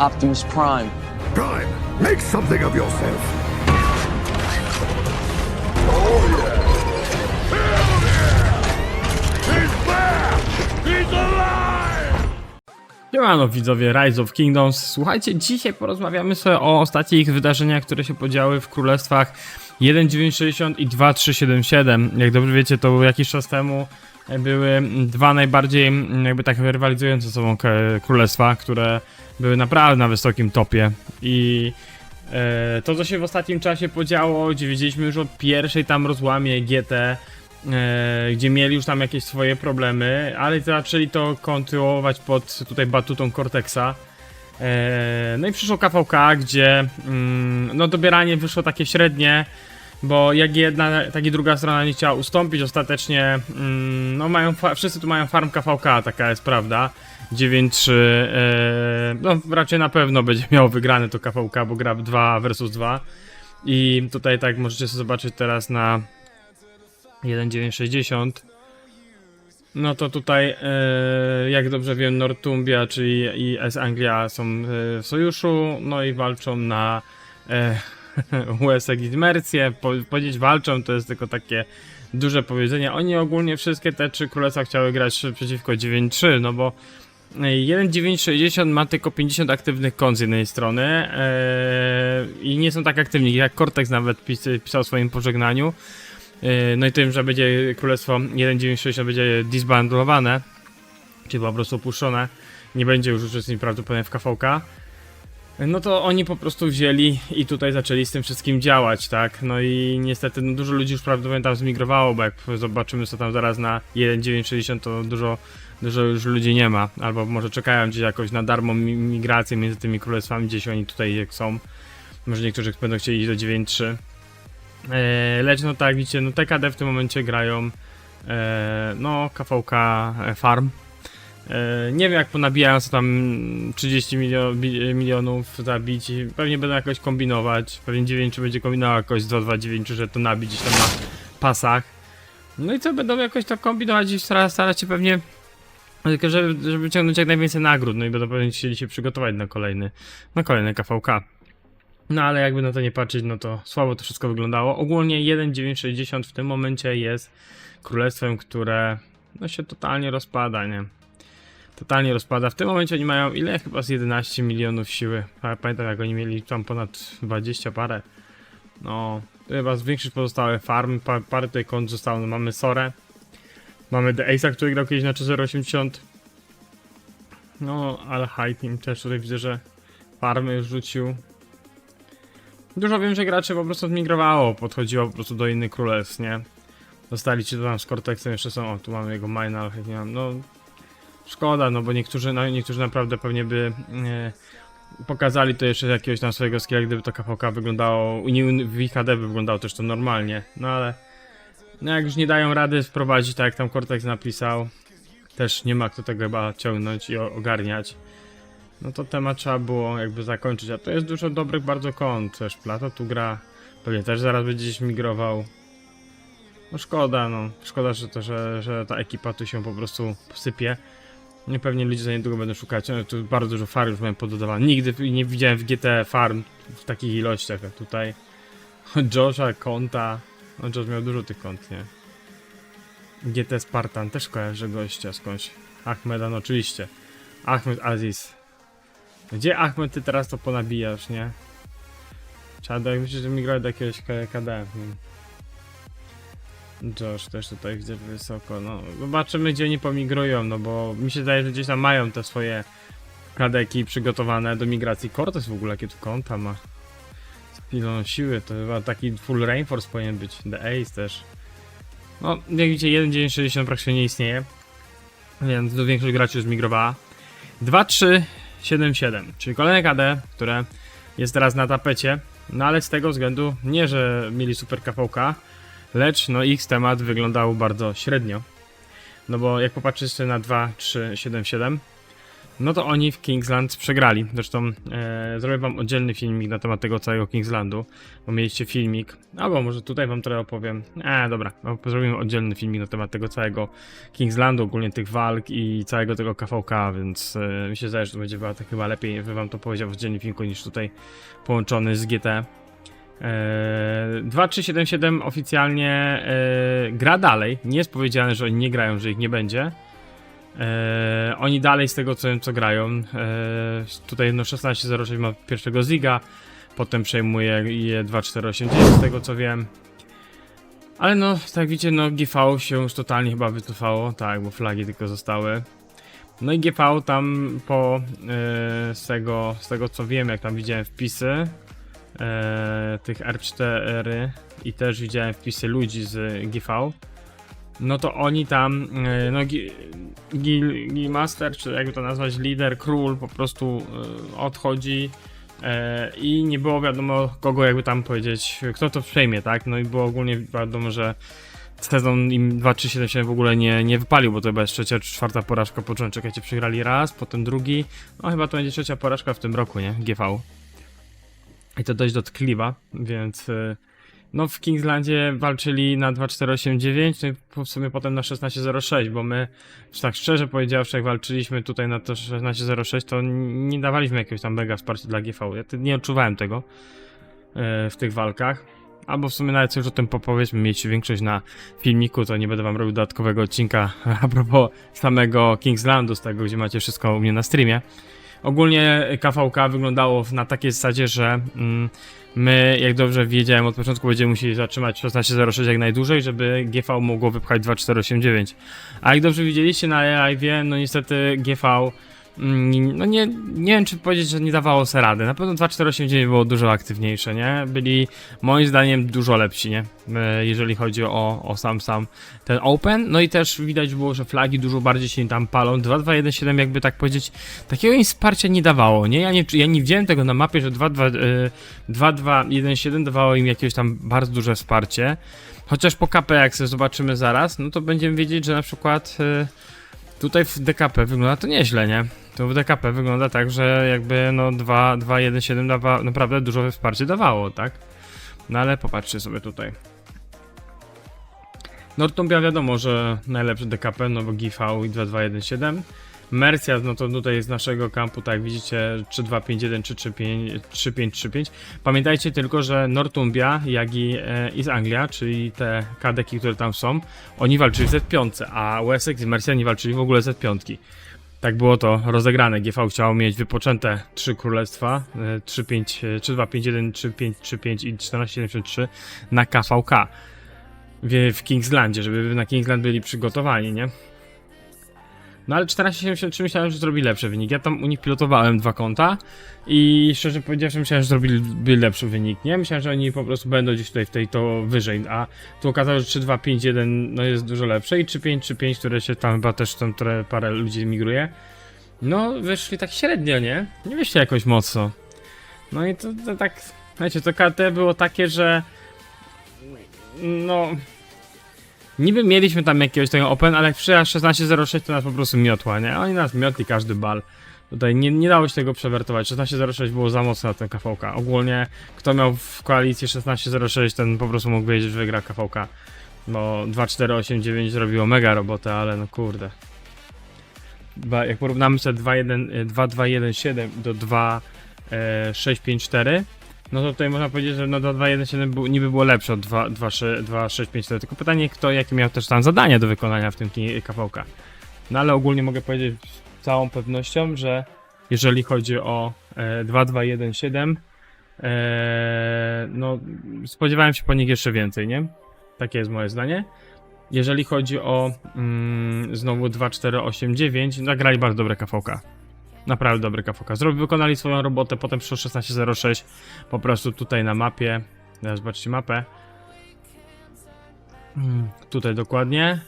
Optimus Prime. Prime, make something of yourself. Siemano widzowie Rise of Kingdoms. Słuchajcie, dzisiaj porozmawiamy sobie o ostatnich wydarzeniach, które się podziały w królestwach 1960 i 2377. Jak dobrze wiecie, to był jakiś czas temu były dwa najbardziej mm, jakby tak rywalizujące ze sobą królestwa, które były naprawdę na wysokim topie i e, to co się w ostatnim czasie podziało, gdzie widzieliśmy już od pierwszej tam rozłamie GT e, gdzie mieli już tam jakieś swoje problemy, ale zaczęli to kontynuować pod tutaj batutą Cortexa. E, no i przyszło KVK, gdzie mm, no dobieranie wyszło takie średnie, bo jak jedna, tak i druga strona nie chciała ustąpić, ostatecznie mm, no mają, wszyscy tu mają farm KVK, taka jest prawda. 9-3, e, no raczej na pewno będzie miał wygrany to KVK, bo gra 2 versus 2. I tutaj tak możecie sobie zobaczyć teraz na 1960. No to tutaj, e, jak dobrze wiem, Northumbria, czyli i S Anglia są e, w sojuszu, no i walczą na US Mercję. Po, powiedzieć walczą to jest tylko takie duże powiedzenie. Oni ogólnie wszystkie te trzy królestwa chciały grać przeciwko 9-3, no bo 1.960 ma tylko 50 aktywnych kont z jednej strony e, i nie są tak aktywni, jak Cortex nawet pis, pisał w swoim pożegnaniu. E, No i tym, że będzie królestwo 1960 będzie disbandlowane, czyli po prostu opuszczone, nie będzie już uczestniczył prawdopodobnie w KVK. No to oni po prostu wzięli i tutaj zaczęli z tym wszystkim działać, tak? No i niestety no, dużo ludzi już prawdopodobnie tam zmigrowało, bo jak zobaczymy co tam zaraz na 1.960 to dużo, dużo już ludzi nie ma. Albo może czekają gdzieś jakoś na darmo mi- migrację między tymi królestwami, gdzieś oni tutaj jak są. Może niektórzy będą chcieli iść do 9.3. E, lecz no tak, widzicie, no TKD w tym momencie grają e, no KVK e, Farm. E, nie wiem jak ponabijają co tam 30 milio, bi, milionów zabić, pewnie będą jakoś kombinować, pewnie 9 będzie kombinował jakoś z 229, że to nabić gdzieś tam na pasach. No i co, będą jakoś to kombinować i starać, się pewnie żeby, żeby ciągnąć jak najwięcej nagród, no i będą pewnie chcieli się przygotować na kolejny, na kolejny KVK. No ale jakby na to nie patrzeć, no to słabo to wszystko wyglądało. Ogólnie 1.960 w tym momencie jest królestwem, które no się totalnie rozpada, nie? Totalnie rozpada. W tym momencie oni mają ile? Chyba z 11 milionów siły. Pa- Pamiętam jak oni mieli tam ponad 20 parę. No, chyba zwiększyć pozostałe farmy, pa, parę tutaj kont zostało. No, mamy Sorę. Mamy The Ace'a, który grał kiedyś na 480. No, ale High Team też tutaj widzę, że farmy już rzucił. Dużo wiem, że graczy po prostu zmigrowało, podchodziło po prostu do innych królestw, nie? Dostali ci to tam z Cortexem, jeszcze są, o tu mamy jego mine, ale nie mam, no... Szkoda, no bo niektórzy, no, niektórzy naprawdę pewnie by e, pokazali to jeszcze jakiegoś tam swojego skilla, gdyby to KVK wyglądało, w IHD by wyglądało też to normalnie, no ale... No jak już nie dają rady wprowadzić, tak jak tam Cortex napisał, też nie ma kto tego chyba ciągnąć i ogarniać no to temat trzeba było jakby zakończyć, a to jest dużo dobrych bardzo kont, też Plato tu gra, pewnie też zaraz będzie gdzieś migrował. No szkoda, no, szkoda, że, to, że, że ta ekipa tu się po prostu sypie. Pewnie ludzie za niedługo będą szukać, no, tu bardzo dużo farm już miałem pododawane, nigdy nie widziałem w GT farm w takich ilościach jak tutaj. Josha, konta, no Josh miał dużo tych kont, nie? GT Spartan też kojarzę gościa skądś. Ahmeda, no oczywiście. Ahmed Aziz. Gdzie Ahmed ty teraz to ponabijasz, nie? Trzeba myślę, że migrać do jakiegoś K- KD. Josh też tutaj widzę wysoko, no zobaczymy gdzie oni pomigrują, no bo mi się zdaje, że gdzieś tam mają te swoje kadeki przygotowane do migracji. Cortez w ogóle jakie tu konta ma. Z pilą siły, to chyba taki full reinforce powinien być. The Ace też. No, jak widzicie 1.960 praktycznie nie istnieje. Więc do większość graczy już migrowała. 2-3 7-7, czyli kolejne KD, które jest teraz na tapecie, no ale z tego względu nie, że mieli super KVK, lecz no ich temat wyglądał bardzo średnio. No bo jak popatrzycie na 2, 3, 7, 7, no to oni w Kingsland przegrali. Zresztą e, zrobię wam oddzielny filmik na temat tego całego Kingslandu, bo mieliście filmik, albo może tutaj wam trochę opowiem. E, dobra, no, zrobimy oddzielny filmik na temat tego całego Kingslandu, ogólnie tych walk i całego tego KVK, więc e, mi się zdaje, że to będzie chyba, tak lepiej, że wam to powiedział w oddzielnym filmiku niż tutaj połączony z GT. E, 2377 oficjalnie e, gra dalej. Nie jest powiedziane, że oni nie grają, że ich nie będzie. E, oni dalej z tego co co grają. E, tutaj no 1606 ma pierwszego Ziga, potem przejmuje je 2489 z tego co wiem. Ale no, tak widzicie, no GV się już totalnie chyba wycofało, tak, bo flagi tylko zostały. No i GV tam po e, z, tego, z tego co wiem, jak tam widziałem wpisy e, tych R4 i też widziałem wpisy ludzi z GV, no to oni tam, e, no Gi- Gil, Gilmaster, czy jakby to nazwać, lider, król po prostu e, odchodzi e, i nie było wiadomo kogo jakby tam powiedzieć, kto to przejmie, tak? No i było ogólnie wiadomo, że sezon im 2-3-7-7 w ogóle nie, nie wypalił, bo to chyba jest trzecia czy czwarta porażka po czekajcie, przegrali raz, potem drugi, no chyba to będzie trzecia porażka w tym roku, nie? GV. I to dość dotkliwa, więc y, no w Kingslandzie walczyli na 2489, no i w sumie potem na 1606, bo my, tak szczerze powiedziawszy, jak walczyliśmy tutaj na to 1606, to nie dawaliśmy jakiegoś tam mega wsparcia dla GV. Ja nie odczuwałem tego y, w tych walkach. Albo w sumie nawet już o tym popowiedzmy, mieliście większość na filmiku, to nie będę wam robił dodatkowego odcinka a propos samego Kingslandu, z tego gdzie macie wszystko u mnie na streamie. Ogólnie KVK wyglądało na takiej zasadzie, że mm, my, jak dobrze wiedziałem od początku, będziemy musieli zatrzymać 16.06 jak najdłużej, żeby GV mogło wypchać 2.489. A jak dobrze widzieliście na live, no niestety GV no nie, nie wiem czy powiedzieć, że nie dawało sobie rady. Na pewno 2.489 było dużo aktywniejsze, nie? Byli moim zdaniem dużo lepsi, nie? E, Jeżeli chodzi o, o sam sam ten Open. No i też widać było, że flagi dużo bardziej się tam palą. 2.2.1.7 jakby tak powiedzieć, takiego im wsparcia nie dawało, nie? Ja nie, ja nie widziałem tego na mapie, że 2.2, e, 2.2.1.7 dawało im jakieś tam bardzo duże wsparcie. Chociaż po KP jak sobie zobaczymy zaraz, no to będziemy wiedzieć, że na przykład e, tutaj w DKP wygląda to nieźle, nie? To w DKP wygląda tak, że jakby no 2.2.1.7 dawa, naprawdę dużo wsparcie dawało, tak? No ale popatrzcie sobie tutaj. Northumbria wiadomo, że najlepszy DKP, no bo GV i 2217. Mercias, no to tutaj z naszego kampu, tak widzicie, 3251 czy 35 3535. Pamiętajcie tylko, że Northumbria, jak i, e, z Anglia, czyli te kadeki, które tam są, oni walczyli w Z5, a Wessex i Mercia nie walczyli w ogóle Z5. Tak było to rozegrane. GV chciało mieć wypoczęte trzy królestwa, e, 3, 5, e, 3, 2, 5, 1, 3, 5, 3, 5 i 1473 na KVK w Kingslandzie, żeby na Kingsland byli przygotowani, nie? No ale 1473 myślałem, że zrobi lepszy wynik. Ja tam u nich pilotowałem dwa konta i szczerze powiedziawszy myślałem, że zrobili lepszy wynik, nie? Myślałem, że oni po prostu będą gdzieś tutaj w tej to wyżej, a tu okazało się, że 3251 no jest dużo lepsze i 3535, które się tam chyba też tam które parę ludzi migruje. No, wyszli tak średnio, nie? Nie wyszli jakoś mocno. No i to, to tak, wiecie, to KT było takie, że no Niby mieliśmy tam jakiegoś tego open, ale jak przyjechał 16.06 to nas po prostu miotła, nie? Oni nas miotli każdy bal. Tutaj nie, nie dało się tego przewertować. 16.06 było za mocno na ten KVK. Ogólnie kto miał w koalicji 16.06 ten po prostu mógł wiedzieć, że wygra KVK. Bo 2.489 zrobiło mega robotę, ale no kurde. Jak porównamy sobie 2.1, y, 2.217 do 2.654 no to tutaj można powiedzieć, że no do 2.1.7 był, niby było lepsze od 2.654, tylko pytanie kto, jakie miał też tam zadania do wykonania w tym ki- kawałka. No ale ogólnie mogę powiedzieć z całą pewnością, że jeżeli chodzi o e, 2.2.1.7 e, no spodziewałem się po nich jeszcze więcej, nie? Takie jest moje zdanie. Jeżeli chodzi o mm, znowu 2.4.8.9, nagrali bardzo dobre kawałka. Naprawdę dobry KVK. Zrobi, wykonali swoją robotę, potem przyszło 16.06 po prostu tutaj na mapie. Zobaczcie mapę. Mm, tutaj dokładnie.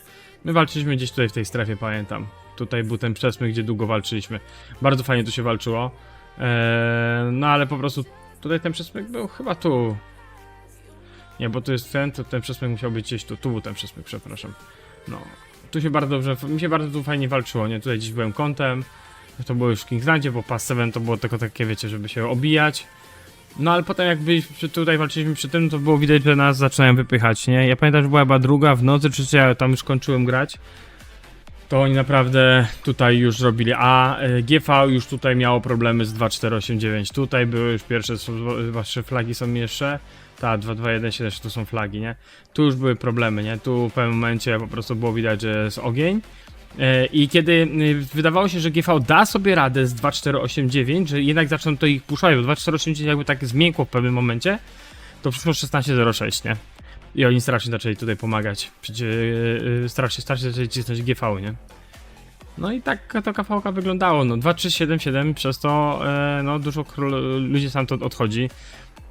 My walczyliśmy gdzieś tutaj w tej strefie, pamiętam. Tutaj był ten przesmyk, gdzie długo walczyliśmy. Bardzo fajnie tu się walczyło. Eee, no ale po prostu tutaj ten przesmyk był chyba tu. Nie, bo tu jest ten, to ten przesmyk musiał być gdzieś tu. Tu był ten przesmyk, przepraszam. No. Tu się bardzo dobrze, mi się bardzo tu fajnie walczyło, nie? Tutaj gdzieś byłem kątem. To było już w Kingslandzie, bo Pass 7 to było tylko takie, wiecie, żeby się obijać. No ale potem jak byliśmy tutaj walczyliśmy przy tym, to było widać, że nas zaczynają wypychać, nie? Ja pamiętam, że była chyba druga w nocy, czy ja tam już kończyłem grać. To oni naprawdę tutaj już robili. A e, GV już tutaj miało problemy z 2489. Tutaj były już pierwsze, wasze flagi są jeszcze. Ta 2217 to są flagi, nie? Tu już były problemy, nie? Tu w pewnym momencie po prostu było widać, że jest ogień. E, I kiedy y, wydawało się, że GV da sobie radę z 2489, że jednak zaczną to ich puszczać, bo 2489 jakby tak zmiękło w pewnym momencie, to przyszło 1606, nie? I oni strasznie zaczęli tutaj pomagać. Przecież yy, strasznie, strasznie zaczęli cisnąć GV, nie? No i tak to KVK wyglądało. No 2377 przez to e, no dużo król, ludzi sam to odchodzi.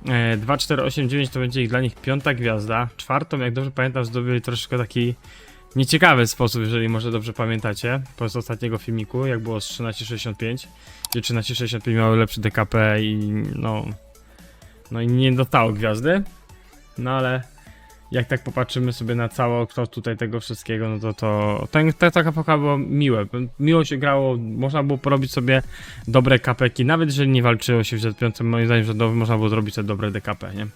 E, 2489 to będzie ich dla nich piąta gwiazda. Czwartą, jak dobrze pamiętam, zdobyli troszkę taki nieciekawy sposób, jeżeli może dobrze pamiętacie, po z ostatniego filmiku, jak było z 1365, gdzie 1365 miały lepszy DKP i no no i nie dostało gwiazdy. No ale jak tak popatrzymy sobie na cały kształt tutaj tego wszystkiego, no to to ten, ta, ta KPK było miłe. Miło się grało, można było porobić sobie dobre kapeki, nawet jeżeli nie walczyło się w Z5, moim zdaniem, że do, można było zrobić sobie dobre DKP, nie?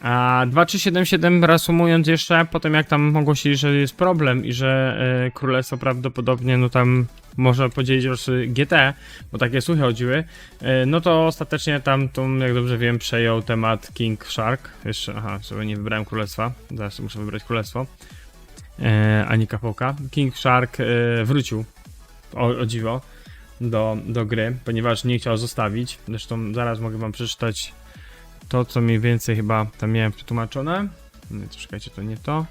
A 2377 reasumując jeszcze, potem jak tam ogłosili, że jest problem i że e, królestwo prawdopodobnie no tam można podzielić losy GT, bo takie słuchy chodziły, e, no to ostatecznie tam, tą, jak dobrze wiem, przejął temat King Shark. Jeszcze, aha, sobie nie wybrałem królestwa, zaraz muszę wybrać królestwo, e, ani kapoka. King Shark e, wrócił, o, o dziwo, do, do gry, ponieważ nie chciał zostawić. Zresztą zaraz mogę wam przeczytać to, co mniej więcej chyba tam miałem przetłumaczone. To czekajcie, to nie to.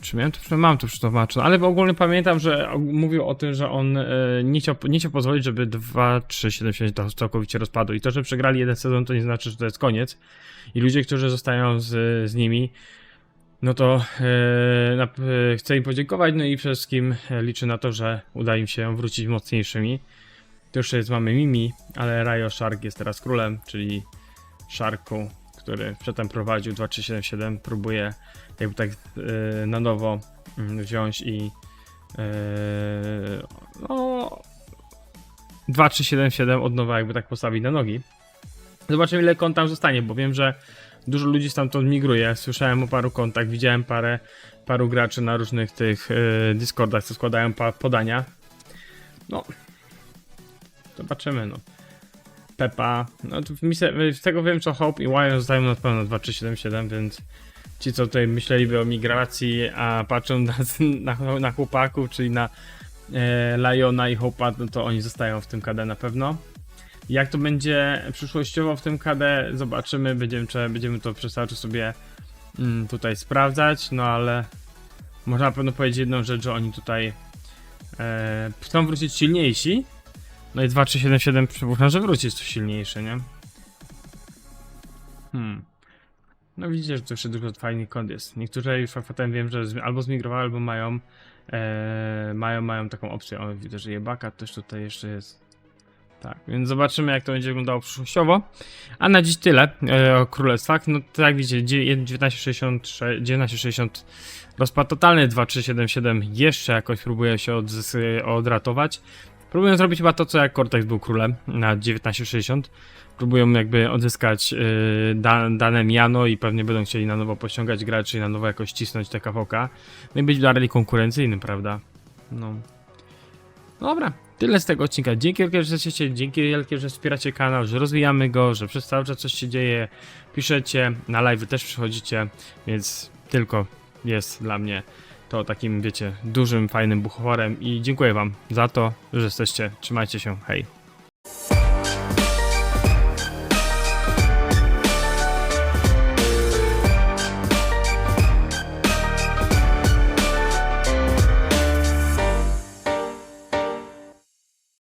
Czy miałem to? Mam to przetłumaczone, ale w ogóle pamiętam, że mówił o tym, że on e, nie, chciał, nie chciał pozwolić, żeby 2, 3, 7, 7 to całkowicie rozpadło. I to, że przegrali jeden sezon, to nie znaczy, że to jest koniec. I ludzie, którzy zostają z, z nimi, no to e, chcę im podziękować, no i przede wszystkim liczę na to, że uda im się wrócić mocniejszymi. To już jest, mamy Mimi, ale Rayo Shark jest teraz królem, czyli Sharku, który przedtem prowadził 2377, próbuje jakby tak e, na nowo mm, wziąć i e, no 2377 od nowa jakby tak postawić na nogi. Zobaczymy ile kont tam zostanie, bo wiem, że dużo ludzi stamtąd migruje. Słyszałem o paru kontach, widziałem parę paru graczy na różnych tych e, Discordach, co składają podania. No, zobaczymy, no. Pepa. No z tego wiem, co Hope i Wire zostają na pewno 2377, więc ci, co tutaj myśleliby o migracji, a patrzą na, na, na chłopaków, czyli na e, Liona i Hope'a, no to oni zostają w tym KD na pewno. Jak to będzie przyszłościowo w tym KD, zobaczymy, będziemy, trzeba- będziemy to przez cały czas sobie mm, tutaj sprawdzać, no ale można na pewno powiedzieć jedną rzecz, że oni tutaj e, chcą wrócić silniejsi, no i 2377 przypuszczam, że wróci jest to silniejsze, nie? Hmm. No widzicie, że to jeszcze dużo fajnych kont jest. Niektórzy już potem wiem, że albo zmigrowały, albo mają e, mają, mają taką opcję. O, widzę, że jebaka też tutaj jeszcze jest. Tak, więc zobaczymy jak to będzie wyglądało przyszłościowo. A na dziś tyle e, o królestwach. No to jak widzicie, dzie- 1963, 1960 rozpad totalny, 2377 jeszcze jakoś próbuje się odratować. Próbują zrobić chyba to, co jak Cortex był królem na 1960. Próbują jakby odzyskać yy, da, dane miano i pewnie będą chcieli na nowo pościągać graczy i na nowo jakoś cisnąć te KVK. No i być dalej konkurencyjnym, prawda? No. Dobra, tyle z tego odcinka. Dzięki wielkie, że jesteście, dzięki wielkie, że wspieracie kanał, że rozwijamy go, że przez cały czas coś się dzieje. Piszecie, na live też przychodzicie, więc tylko jest dla mnie to takim, wiecie, dużym, fajnym buchorem i dziękuję wam za to, że jesteście. Trzymajcie się, hej.